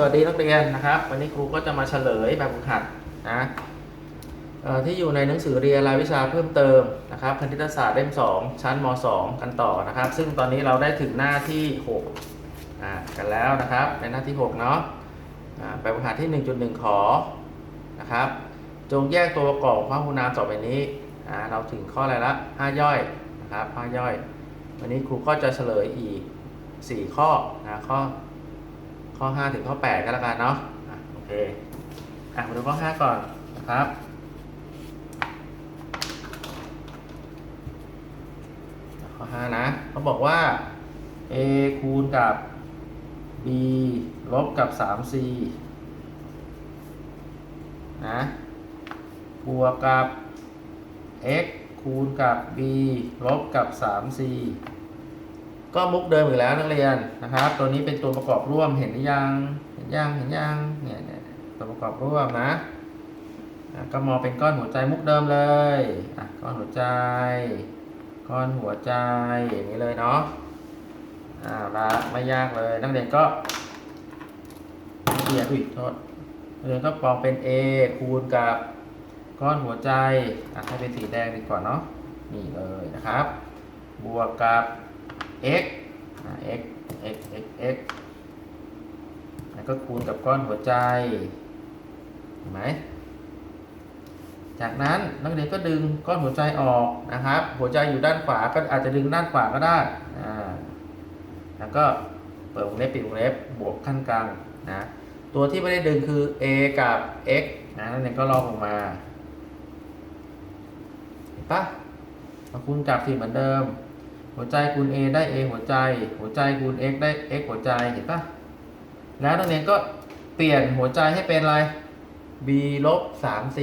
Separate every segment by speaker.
Speaker 1: สวัสดีนักเรียนนะครับ วันนี้ครูก็จะมาเฉลยแบบฝึกหัดนะที่อยู่ในหนังสือเรียนรายวิชาเพิ่มเติมนะครับคณิตศาสตร์เล่ม 2 ชั้นม 2 กันต่อนะครับ ซึ่งตอนนี้เราได้ถึงหน้าที่6อ่ากันแล้วนะครับในหน้าที่6เนาะอ่าแบบฝึกหัดที่ 1.1 ขอนะครับจงแยกตัวประกอบของพหุนามต่อไปนี้อ่าเราถึงข้ออะไรละ5ย่อยนะครับ5ย่อย วันนี้ครูก็จะเฉลยอีก 4 ข้อนะข้อ ข้อ 5 ถึงข้อ 8 ก็แล้วกันเนาะะโอเคอะมาดูข้อ 5 ก่อนนะครับข้อ 5 นะเขาบอกว่า a คูณกับ b ลบกับ 3c นะบวกกับ x คูณกับ b ลบกับ 3c ก็มุกเดิมอีกแล้วนักเรียนนะครับ ตัวนี้เป็นตัวประกอบร่วมเห็นหรือยังเห็นยังเห็นยังเนี่ยเนี่ยตัวประกอบร่วมนะอะก็มองเป็นก้อนหัวใจมุกเดิมเลยอะก้อนหัวใจ ก้อนหัวใจอย่างนี้เลยเนาะอ่าละไม่ยากเลยนักเรียนก็เขียนอุ้ยโทษนักเรียนก็ปองเป็น A คูณกับก้อนหัวใจอะให้เป็นสีแดงดีกว่าเนาะนี่เลยนะครับ บวกกับ x x x x x แล้วก็คูณกับก้อนหัวใจเห็นไหมจากนั้นนักเรียนก็ดึงก้อนหัวใจออกนะครับ หัวใจอยู่ด้านขวาก็อาจจะดึงด้านขวาก็ได้อ่าแล้วก็เปิดวงเล็บปิดวงเล็บบวกขั้นกลางนะตัวที่ไม่ได้ดึงคือ a กับ x นะนักเรียนก็ลอกลงมาเห็นปะมาคูณจับสิเหมือนเดิม หัวใจคูณ a ได้ a หัวใจ หัวใจคูณ x ได้ x หัวใจเห็นปะแล้วนักเรียนก็เปลี่ยนหัวใจให้เป็นอะไร b ลบ 3c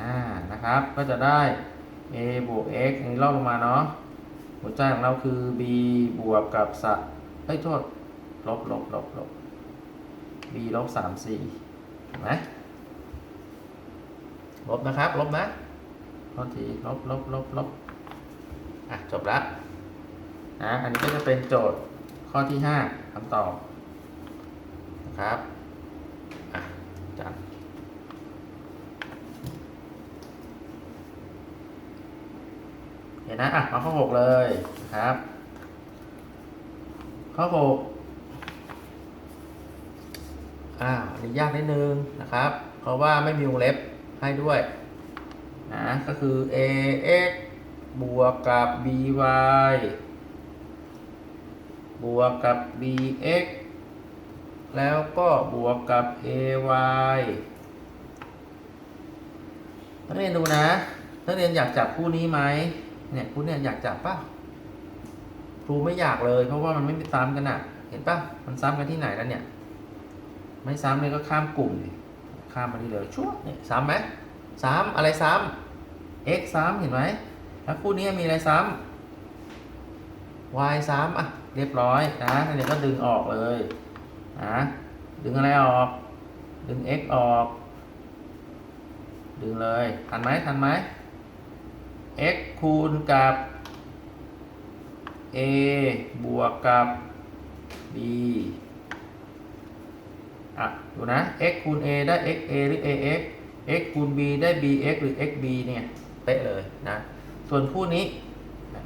Speaker 1: อ่านะครับ ก็จะได้ a บวก x อันนี้ลอกลงมาเนาะหัวใจของเราคือ b บวกกับสะเอ้ยโทษลบลบลบลบ b ลบ 3c เห็นไหมลบนะครับ ลบนะโทษทีลบลบลบลบอะ จบละ นะอันนี้ก็จะเป็นโจทย์ข้อที่ 5คำตอบนะครับอะจัดเห็นนะอะมาข้อหกเลยนะครับ ข้อหกอ่าอันนี้ยากนิดนึงนะครับ เพราะว่าไม่มีวงเล็บให้ด้วยนะก็คือ ax บวกกับ by บวกกับ bx แล้วก็บวกกับ ay นักเรียนดูนะ นักเรียนอยากจับคู่นี้ไหมเนี่ยคู่เนี่ยอยากจับป่ะครูไม่อยากเลย เพราะว่ามันไม่ซ้ำกันอะ เห็นป่ะ มันซ้ำกันที่ไหนแล้วเนี่ย ไม่ซ้ำเลยก็ข้ามกลุ่มข้ามมาที่เลยชั่วเนี่ยซ้ำไหมซ้ำอะไรซ้ำ x ซ้ำเห็นไหมแล้วคู่นี้มีอะไรซ้ำ y ซ้ำอะเรียบร้อยนะเรียนก็ดึงออกเลยนะดึงอะไรออก ดึง x ออก ดึงเลยทันไหมทันไหม x คูณกับ a บวกกับ b อะดูนะ x คูณ a ได้ x a หรือ ax x คูณ b ได้ bx หรือ xb เนี่ย เป๊ะเลยนะ ส่วนคู่นี้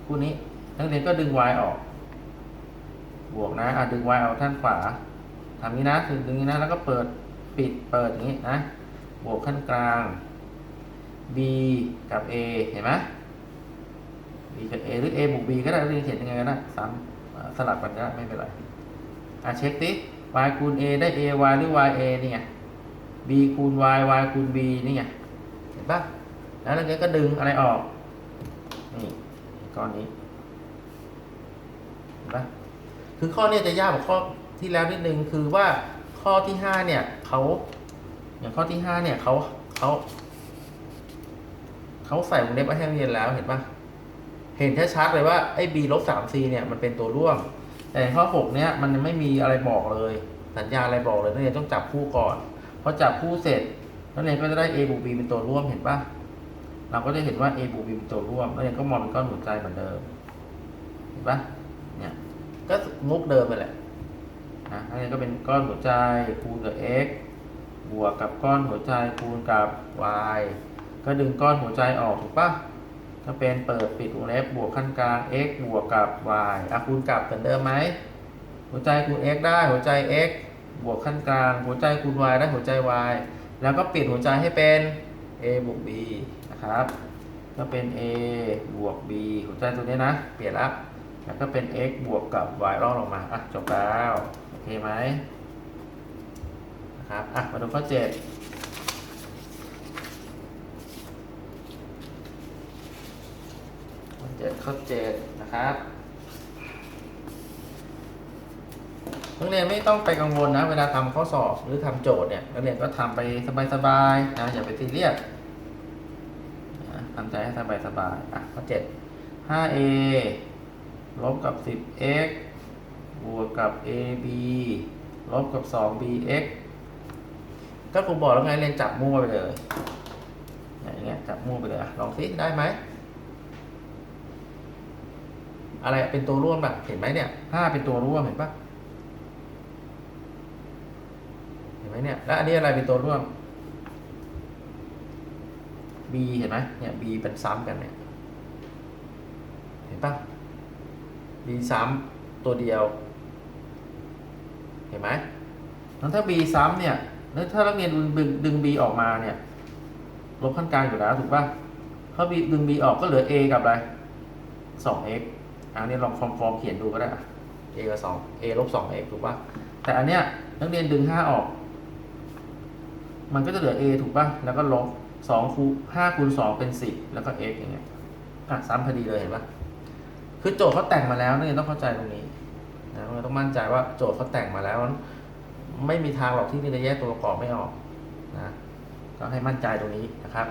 Speaker 1: คู่นี้ นักเรียนก็ดึง y ออก บวกนะอะดึง y ออกท่านขวาทำนี้นะถึงดึงนี้นะ แล้วก็เปิดปิดเปิดอย่างนี้นะ บวกขั้นกลาง b กับ a เห็นไหม b กับ a หรือ a บวก b ก็ได้เรียนเขียนยังไงก็ได้ซ้ำสลับกันก็ได้ไม่เป็นไรอะเช็คดิ y คูณ a ได้ a y หรือ y a นี่ไง b คูณ y y คูณ b นี่ไง เห็นปะแล้วนักเรียนก็ดึงอะไรออก นี่ก้อนนี้ นปะคือข้อเนี้ยจะยากกว่าข้อที่แล้วนิดนึงคือว่าข้อที่ห้าเนี่ยเขาอย่างข้อที่ห้าเนี่ยเขาเขาเขาใส่วงเล็บไว้ให้เรียนแล้วเห็นปะเห็นชัดๆเลยว่าไอ้ b ลบสาม c เนี่ยมันเป็นตัวร่วม แต่ข้อหกเนี่ยมันไม่มีอะไรบอกเลย สัญญาอะไรบอกเลยนักเรียนต้องจับคู่ก่อนพอจับคู่เสร็จนักเรียนก็จะได้ a บวก b เป็นตัวร่วมเห็นปะเราก็จะเห็นว่า a บวก b เป็นตัวร่วมนักเรียนก็มองเป็นก้อนหัวใจเหมือนเดิมเห็นปะเนี่ย ก็มุกเดิมไปแหละนะอันนี้ก็เป็นก้อนหัวใจคูณกับ x บวกกับก้อนหัวใจคูณกับ y ก็ดึงก้อนหัวใจออกถูกปะก็เป็นเปิดปิดวงเล็บบวกขั้นกลาง x บวกกับ y อะคูณกับเหมือนเดิมไหม หัวใจคูณ x ได้หัวใจ x บวกขั้นกลาง หัวใจคูณ y ได้หัวใจ y แล้วก็เปลี่ยนหัวใจให้เป็น a บวก b นะครับ ก็เป็น a บวก b หัวใจตัวนี้นะ เปลี่ยนละ แล้วก็เป็น x บวกกับ y รองลงมาอะจบแล้วโอเคไหมนะครับอะมาดูข้อ7ข้อเจ็ดข้อเจ็ดนะครับนักเรียนไม่ต้องไปกังวลนะ เวลาทำข้อสอบหรือทำโจทย์เนี่ยนักเรียนก็ทำไปสบายๆนะอย่าไปซีเรียสนะทำใจให้สบายๆอะข้อเจ็ด 5a ลบกับ 10x บวกกับ ab ลบกับ 2bx ก็ครูบอกแล้วไงเรียนจับมั่วไปเลยอย่างเงี้ยจับมั่วไปเลยลองสิได้ไหมอะไรเป็นตัวร่วมแบบเห็นไหมเนี่ยห้าเป็นตัวร่วมเห็นปะเห็นไหมเนี่ยแล้วอันนี้อะไรเป็นตัวร่วม b เห็นไหมเนี่ย b เป็นซ้ำกันเนี่ยเห็นปะ b ซ้ำตัวเดียว เห็นไหมแล้วถ้า b ซ้ำเนี่ยแล้วถ้านักเรียนดึงดึง b ออกมาเนี่ย ลบขั้นกลางอยู่แล้วถูกปะถ้า b ดึง b ออกก็เหลือ a กับอะไร 2x อันนี้ลองฟอร์มฟอร์มเขียนดูก็ได้อะ a กับสอง a ลบสอง x ถูกปะแต่อันเนี้ยนักเรียนดึงห้าออก มันก็จะเหลือ a ถูกปะแล้วก็ลบสองคูห้าคูณสองเป็นสิบแล้วก็ x อย่างเงี้ยอะซ้ำพอดีเลยเห็นป่ะ คือโจทย์เขาแต่งมาแล้วนักเรียนต้องเข้าใจตรงนี้นะเรียนต้องมั่นใจว่าโจทย์เขาแต่งมาแล้ว ไม่มีทางหรอกที่จะแยกตัวประกอบไม่ออกนะก็ให้มั่นใจตรงนี้นะครับ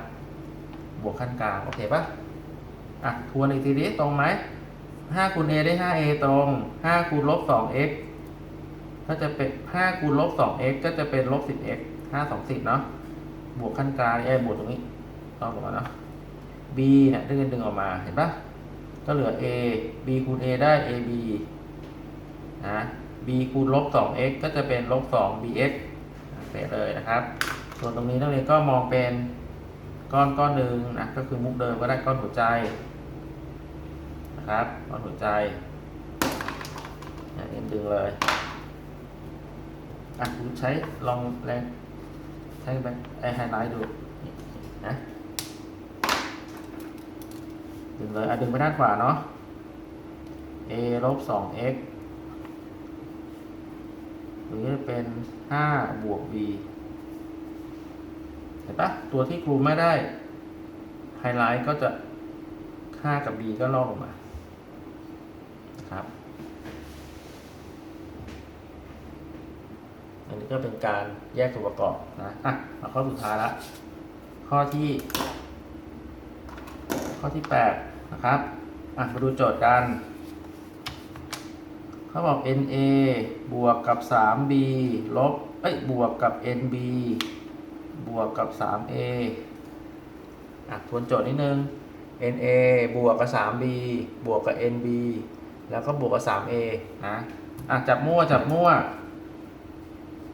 Speaker 1: บวกขั้นกลาง โอเคปะอะทวนอีกทีนี้ตรงไหมห้าคูณ a ได้ห้า a ตรงห้าคูณลบสอง x ก็จะเป็นห้าคูณลบสอง x ก็จะเป็นลบสิบ x ห้าสองสิบเนาะบวกขั้นกลางเอ้บวกตรงนี้ต้องตรงนั้นเนาะ b เนี่ยดึงดึงออกมาเห็นปะ ก็เหลือ a b คูณ a ได้ ab นะ b คูณลบสอง x ก็จะเป็นลบสอง bx เปะเลยนะครับ ส่วนตรงนี้นักเรียนก็มองเป็นก้อนก้อนหนึ่งนะ ก็คือมุกเดิมก็ได้ก้อนหัวใจนะครับ ก้อนหัวใจเนี่ยเอ็นดึงเลยอะคุณใช้ลองแรงใช้แบงไอไฮไลท์ดูนะ ดึงเลยอะดึงไปด้านขวาเนาะ a ลบสอง x หรือจะเป็นห้าบวก b เห็นปะตัวที่ครูไม่ได้ไฮไลท์ก็จะห้ากับ b ก็ลอกลงมาครับอันนี้ก็เป็นการแยกตัวประกอบนะอะมาข้อสุดท้ายละข้อที่ ข้อที่แปดนะครับอะมาดูโจทย์กัน เขาบอก NA บวกกับ 3B ลบเอ้ยบวกกับ NB บวกกับ 3A อะทวนโจทย์นิดนึง NA บวกกับ 3B บวกกับ NB แล้วก็บวกกับ 3A นะอะจับมั่วจับมั่ว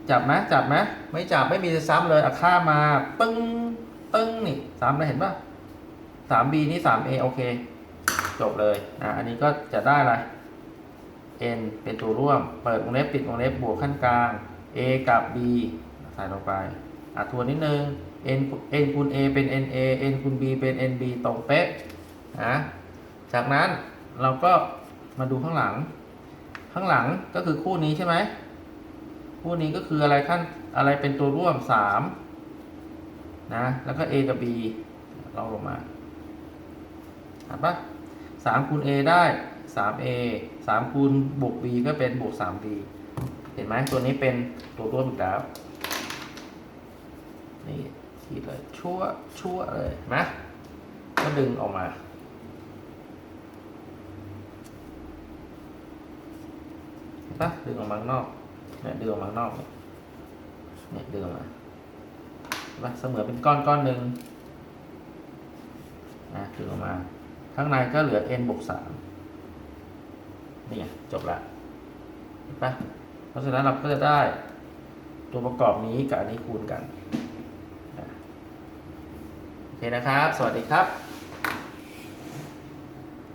Speaker 1: จับไหมจับไหมไม่จับไม่มีจะซ้ำเลยอะข้ามา ปึ้งปึ้งนี่ซ้ำเลยเห็นป่ะ 3B นี่ 3A โอเค จบเลยอะอันนี้ก็จะได้อะไร n เป็นตัวร่วม เปิดวงเล็บปิดวงเล็บบวกขั้นกลาง a กับ b ใส่ลงไปอะทวนนิดนึง n n คูณ a เป็น na n คูณ b เป็น nb ตรงเป๊ะนะจากนั้นเราก็มาดูข้างหลัง ข้างหลังก็คือคู่นี้ใช่ไหมคู่นี้ก็คืออะไรขั้นอะไรเป็นตัวร่วม3นะแล้วก็ a กับ b เราลงมา เห็นปะสามคูณ a ได้ 3a 3คูณบวก b ก็เป็นบวก 3b เห็นไหมตัวนี้เป็นตัวร่วมอีกแล้ว นี่ขีดเลยชั่วชั่วเลยนะก็ดึงออกมา เห็นปะดึงออกมาข้างนอกเนี่ยดึงออกมาข้างนอกเนี่ยเนี่ยดึงออกมาเห็นปะเสมอเป็นก้อนก้อนหนึ่งนะดึงออกมา ข้างในก็เหลือ n บวกสามนี่ไงจบละเห็นปะราะฉะนั้นเราก็จะได้ตัวประกอบนี้กับอันนี้คูณกัน โอเคนะครับ สวัสดีครับ